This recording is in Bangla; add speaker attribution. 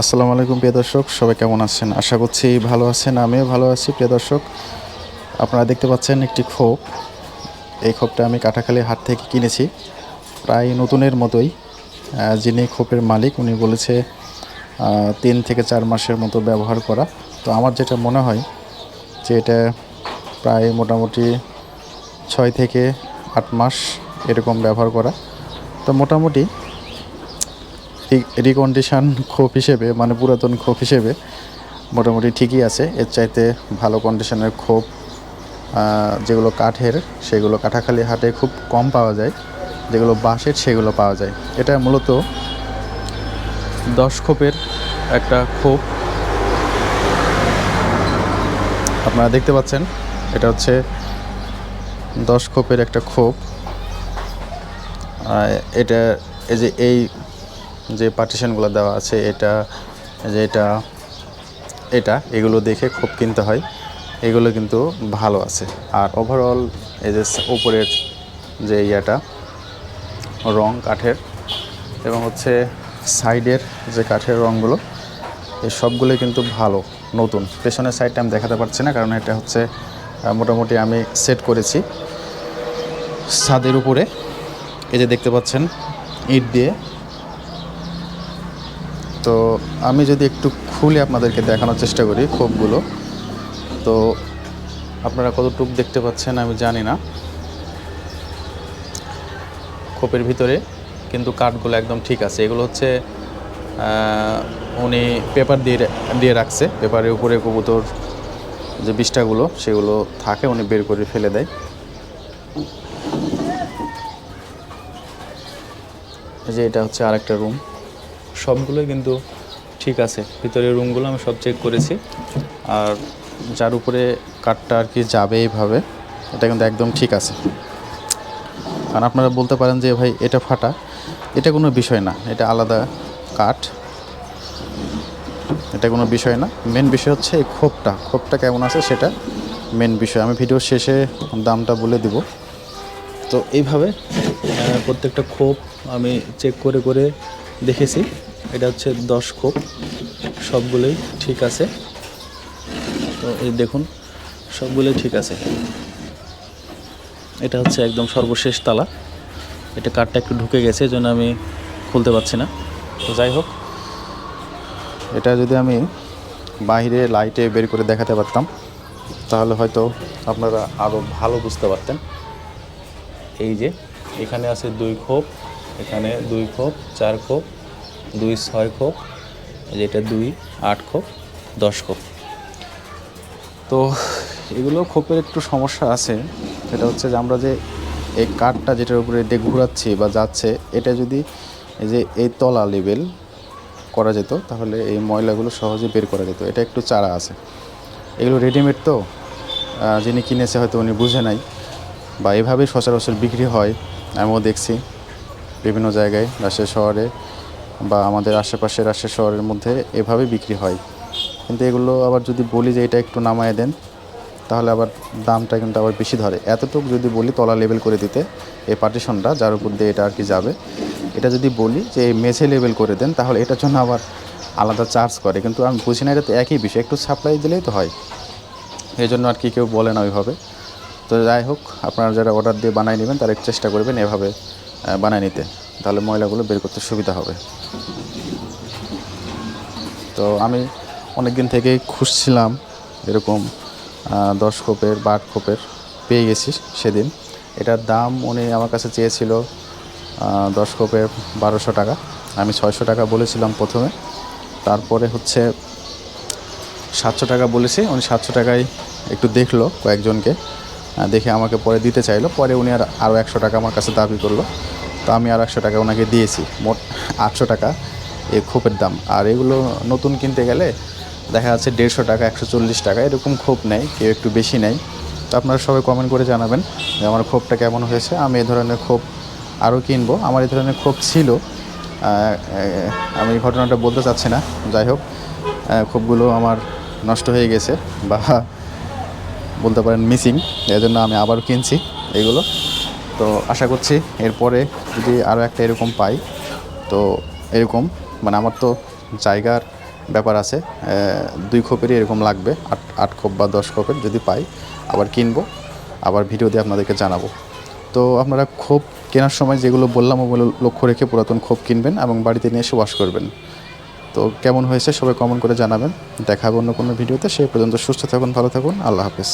Speaker 1: আসসালামু আলাইকুম, প্রিয় দর্শক। সবাই কেমন আছেন? আশা করছি ভালো আছেন, আমিও ভালো আছি, প্রিয় দর্শক। আপনারা দেখতে পাচ্ছেন একটি খোপ। এই খোপটা আমি কাটাখালী হাট থেকে কিনেছি। প্রায় নতুনের মতোই যিনি খোপের মালিক, উনি বলেছে তিন থেকে চার মাসের মতো ব্যবহার করা। তো আমার যেটা মনে হয়, যে এটা প্রায় মোটামুটি ছয় থেকে আট মাস এরকম ব্যবহার করা। তো মোটামুটি রিকন্ডিশন খোপ হিসেবে মানে পুরাতন খোপ হিসেবে মোটামুটি ঠিকই আছে। এর চাইতে ভালো কন্ডিশনের খোপ যেগুলো কাঠের, সেগুলো কাঠাখালি হাটে খুব কম পাওয়া যায়। যেগুলো বাঁশের, সেগুলো পাওয়া যায়। এটা মূলত দশ খোপের একটা খোপ। আপনারা দেখতে পাচ্ছেন, এটা হচ্ছে দশ খোপের একটা খোপ। এটা, এই যে এই যে পার্টিশনগুলো দেওয়া আছে, এটা, যে এটা এটা, এগুলো দেখে খুব কিনতে হয়। এগুলো কিন্তু ভালো আছে। আর ওভারঅল এই যে উপরের যে ইয়াটা, রং কাঠের এবং হচ্ছে সাইডের যে কাঠের রঙগুলো এই সবগুলোই কিন্তু ভালো, নতুন। পেছনের সাইডটা আমি দেখাতে পারছি না, কারণ এটা হচ্ছে মোটামুটি আমি সেট করেছি। ছাদের উপরে, এই যে দেখতে পাচ্ছেন, ইট দিয়ে তো আমি যদি একটু খুলে আপনাদেরকে দেখানোর চেষ্টা করি খোপগুলো তো আপনারা কতটুক দেখতে পাচ্ছেন আমি জানি না। খোপের ভিতরে কিন্তু কাঠগুলো একদম ঠিক আছে। এগুলো হচ্ছে উনি পেপার দিয়ে দিয়ে রাখছে। পেপারের উপরে কবুতর যে বিষ্ঠাগুলো, সেগুলো থাকে, উনি বের করে ফেলে দেয়। যে এটা হচ্ছে আরেকটা রুম সবগুলোই কিন্তু ঠিক আছে। ভিতরের রুমগুলো আমি সব চেক করেছি। আর যার উপরে কাঠটা আর কি যাবে এইভাবে, এটা কিন্তু একদম ঠিক আছে। কারণ আপনারা বলতে পারেন যে, ভাই, এটা ফাটা। এটা কোনো বিষয় না, এটা আলাদা কাঠ এটা কোনো বিষয় না। মেন বিষয় হচ্ছে এই খোপটা। খোপটা কেমন আছে সেটা মেন বিষয়। আমি ভিডিওর শেষে দামটা বলে দিব। তো এইভাবে প্রত্যেকটা খোপ আমি চেক করে করে দেখেছি। এটা হচ্ছে দশ খোপ। সবগুলোই ঠিক আছে। তো এই দেখুন সবগুলোই ঠিক আছে। এটা হচ্ছে একদম সর্বশেষ তালা। এটা কাঠটা একটু ঢুকে গেছে জন্য আমি খুলতে পারছি না। তো যাই হোক, এটা যদি আমি বাইরে লাইটে বের করে দেখাতে পারতাম, তাহলে হয়তো আপনারা আরও ভালো বুঝতে পারতেন। এই যে, এখানে আছে দুই খোপ। এখানে দুই খোপ, চার খোপ, দুই, ছয় খোপ, এই যে এটা দুই, আট খোপ, দশ খোপ। তো এগুলো খোপের একটু সমস্যা আছে। সেটা হচ্ছে যে আমরা যে এই কাঠটা যেটার উপরে দিয়ে ঘোরাচ্ছি বা যাচ্ছে, এটা যদি এই যে এই তলা লেভেল করা যেত, তাহলে এই ময়লাগুলো সহজে বের করা যেত। এটা একটু চারা আছে। এগুলো রেডিমেড তো যিনি কিনেছে হয়তো উনি বুঝে নাই, বা এভাবেই সচরাচর বিক্রি হয়, আমিও দেখছি। বিভিন্ন জায়গায়, রাজশাহী শহরে বা আমাদের আশেপাশে রাজশাহী শহরের মধ্যে এভাবে বিক্রি হয়। কিন্তু এগুলো আবার যদি বলি যে এটা একটু নামায় দেন, তাহলে আবার দামটা কিন্তু আবার বেশি ধরে। এতটুকু যদি বলি তলা লেভেল করে দিতে, এই পার্টিশনটা যার উপর দিয়ে এটা আর কি যাবে। এটা যদি বলি যে এই মেঝে লেভেল করে দেন, তাহলে এটার জন্য আবার আলাদা চার্জ করে। কিন্তু আমি বুঝি না, এটা তো একই বিষয়। একটু সাপ্লাই দিলেই তো হয়। এই জন্য আর কি কেউ বলে না ওইভাবে। তো যাই হোক, আপনারা যারা অর্ডার দিয়ে বানাই নেবেন, তারা চেষ্টা করবেন এভাবে বানায় নিতে। তাহলে ময়লাগুলো বের করতে সুবিধা হবে। তো আমি অনেক দিন থেকেই খুঁজছিলাম এরকম দশ খোপের বা আট খোপের পেয়ে গেছি সেদিন। এটার দাম উনি আমার কাছে চেয়েছিল দশ খোপের বারোশো টাকা। আমি ছয়শো টাকা বলেছিলাম প্রথমে। তারপরে হচ্ছে সাতশো টাকা বলেছি, উনি সাতশো টাকায় একটু দেখল কয়েকজনকে দেখে আমাকে পরে দিতে চাইলো। পরে উনি আর আরও একশো টাকা আমার কাছে দাবি করল। তো আমি আর একশো টাকা ওনাকে দিয়েছি, মোট আটশো টাকা এই খোপের দাম। আর এগুলো নতুন কিনতে গেলে দেখা যাচ্ছে দেড়শো টাকা, একশো চল্লিশ টাকা, এরকম খোপ নেয় কেউ একটু বেশি নেয় তো আপনারা সবাই কমেন্ট করে জানাবেন যে আমার খোপটা কেমন হয়েছে। আমি এ ধরনের খোপ আরও কিনবো। আমার এই ধরনের খোপ ছিল আমি ঘটনাটা বলতে চাচ্ছি না, যাই হোক খোপগুলো আমার নষ্ট হয়ে গেছে বা বলতে পারেন মিসিং এই জন্য আমি আবারও কিনছি এগুলো। তো আশা করছি এরপরে যদি আরও একটা এরকম পাই, তো এরকম মানে আমার তো জায়গার ব্যাপার আছে দুই খোপেরই এরকম লাগবে, আট আট খোপ বা দশ খোপের যদি পাই, আবার কিনবো, আবার ভিডিও দিয়ে আপনাদেরকে জানাব। তো আপনারা খোপ কেনার সময় যেগুলো বললাম, ওগুলো লক্ষ্য রেখে পুরাতন খোপ কিনবেন এবং বাড়িতে নিয়ে এসে ওয়াশ করবেন। তো কেমন হয়েছে সবাই কমেন্ট করে জানাবেন। দেখা হবে অন্য কোনো ভিডিওতে সেই পর্যন্ত সুস্থ থাকুন, ভালো থাকুন, আল্লাহ হাফেজ।